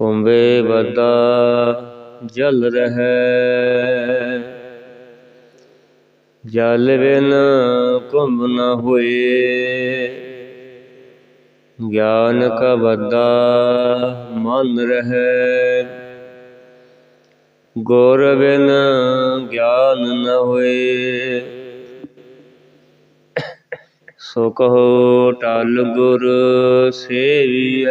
ਕੁੰਭੇ ਬਦਾ ਜਲ ਰਹੈ। ਜਲ ਬਿਨ ਕੁੰਭ ਨ ਹੋਏ। ਗਿਆਨ ਕਾ ਬੱਦਾ ਮਨ ਰਹੈ। ਗੁਰ ਬਿਨ ਗਿਆਨ ਨ ਹੋਏ। ਸੋ ਕਹੋ ਟਲ ਗੁਰ ਸੇਵੀਐ।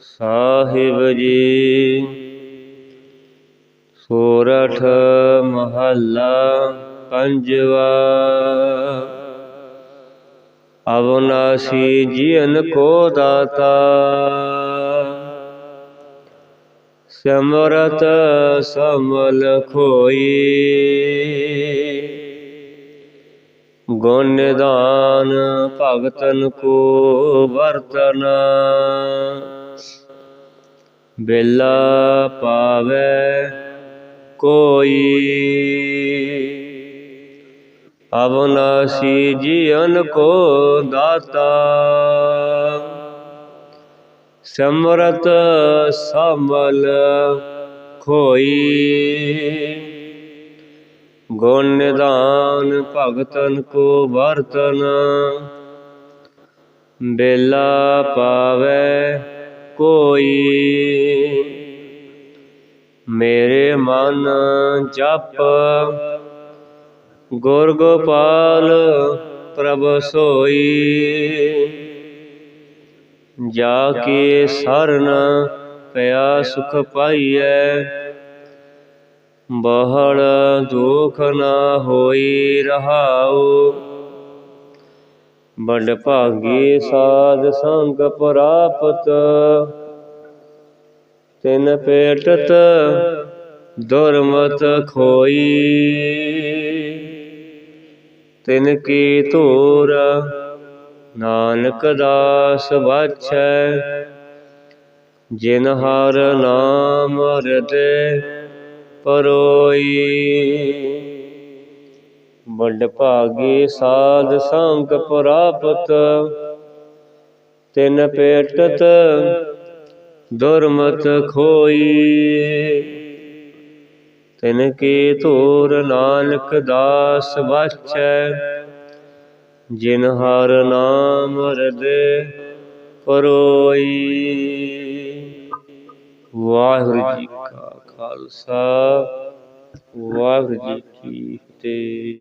ਸਾਹਿਬ ਜੀ। ਸੋਰਠ ਮਹੱਲਾ ਪੰਜਵਾ। ਅਵਨਾਸੀ ਜੀਨ ਕੋ ਦਾਤਾ। ਸਿਮਰਤ ਸਮਲ ਖੋਈ। ਗੁਣ ਨਿਦਾਨ ਭਗਤਨ ਕੋ ਵਰਤਨ। ਬੇਲਾ ਪਾਵੇ ਕੋਈ। ਅਵਨਾਸੀ ਜੀਵਨ ਕੋ ਦਾਤਾ। ਸਮਰਤ ਸਮਲ ਖੋਈ। ਗੁਣ ਨਿਦਾਨ ਭਗਤਨ ਕੋ ਵਰਤਨ। ਬੇਲਾ ਪਾਵੇ ਕੋਈ। ਮੇਰੇ ਮਨ ਜਪ। ਗੁਰ ਗੋਪਾਲ ਪ੍ਰਭ ਸੋਈ। ਜਾ ਕੇ ਸਰਨ ਪਿਆ ਸੁਖ ਪਾਈਐ। ਬਹੜ ਦੁਖ ਨਾ ਹੋਈ ਰਹਾਉ। ਬੜ ਭਾਗੀ ਸਾਧ ਸੰਗ ਪ੍ਰਾਪਤ। ਤਿਨ ਪੇਟਤ ਦੁਰਮਤ ਖੋਈ। ਤਿਨ ਕੀ ਧੂਰ ਨਾਨਕ ਦਾਸ ਬਾਛੈ ਜਿਨ ਹਰ ਨਾਮ ਹਿਰਦੇ ਪਰੋਈ। ਵੱਡ ਭਾਗੀ ਸਾਧ ਸੰਗ ਪ੍ਰਾਪਤ, ਤਿਨ ਪੇਟਤ ਦੁਰਮਤ ਖੋਈ। ਤਿਨ ਕੀ ਧੂਰ ਨਾਨਕ ਦਾਸ ਵਾਚੈ, ਜਿਨ ਹਰ ਨਾਮ ਹਿਰਦੇ ਪਰੋਈ। ਵਾਹਿਗੁਰੂ ਜੀ ਕਾ ਖਾਲਸਾ, ਵਾਹਿਗੁਰੂ ਜੀ ਕੀ ਫਤਿਹ।